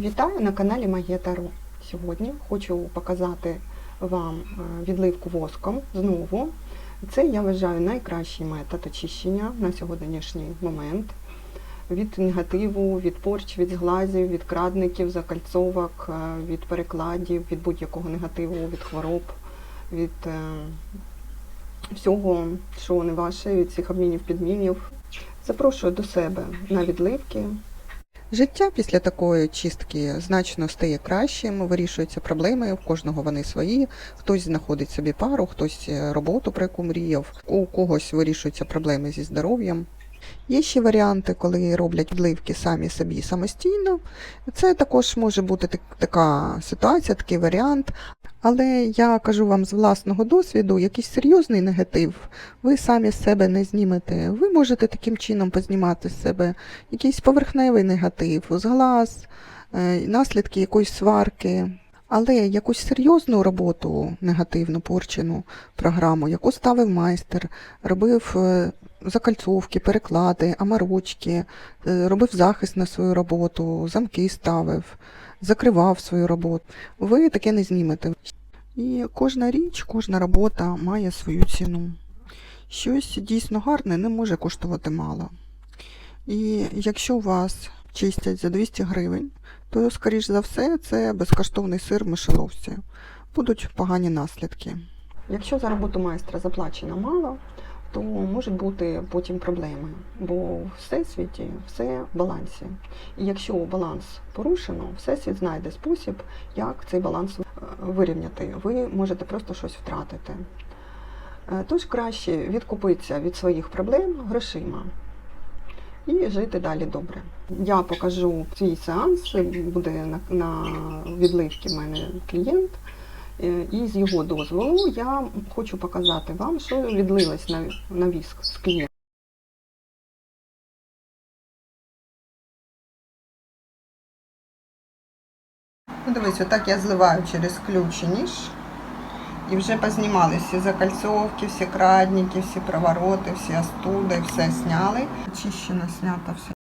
Вітаю на каналі Магія Таро. Сьогодні хочу показати вам е, відливку воском знову. Це я вважаю найкращий метод очищення на сьогоднішній момент від негативу, від порч, від зглазів, від крадників, закальцовок, е, від перекладів, від будь-якого негативу, від хвороб, від е, всього, що не ваше, від цих обмінів підмінів. Запрошую до себе на відливки. Життя після такої чистки значно стає кращим, вирішуються проблеми, в кожного вони свої. Хтось знаходить собі пару, хтось е, роботу, про яку мріяв, у когось вирішуються проблеми зі здоров'ям. Є ще варіанти, коли роблять вливки самі собі самостійно. Це також може бути так- така ситуація, такий варіант. Але я кажу вам з власного досвіду, якийсь серйозний негатив ви самі з себе не знімете. Ви можете таким чином познімати з себе якийсь поверхневий негатив, зглаз, е, наслідки якоїсь сварки. Але якусь серйозну роботу, негативну порчену програму, яку ставив майстер, робив е, закальцовки, переклади, амарочки, е, робив захист на свою роботу, замки ставив, закривав свою роботу. Ви таке не знімете. І кожна річ, кожна робота має свою ціну. Щось дійсно гарне не може коштувати мало. І якщо вас чистять за 200 гривень, то, скоріш за все, це безкоштовний сир в мишеловці. Будуть погані наслідки. Якщо за роботу майстра заплачено мало, то можуть бути потім проблеми, бо в всесвіті все в балансі. І якщо баланс порушено, всесвіт знайде спосіб, як цей баланс е, вирівняти. Ви можете просто щось втратити. Е, Тож краще відкупитися від своїх проблем грошима і жити далі добре. Я покажу свій сеанс, буде на, на відливці в мене клієнт. Е, І з його дозволу я хочу показати вам, що відлилось на, на віск з клієнта. Ну, дивись, отак я зливаю через ключ ніж. І вже познімали всі закальцовки, всі крадники, всі провороти, всі остуди, все сняли. Очищено, снято все.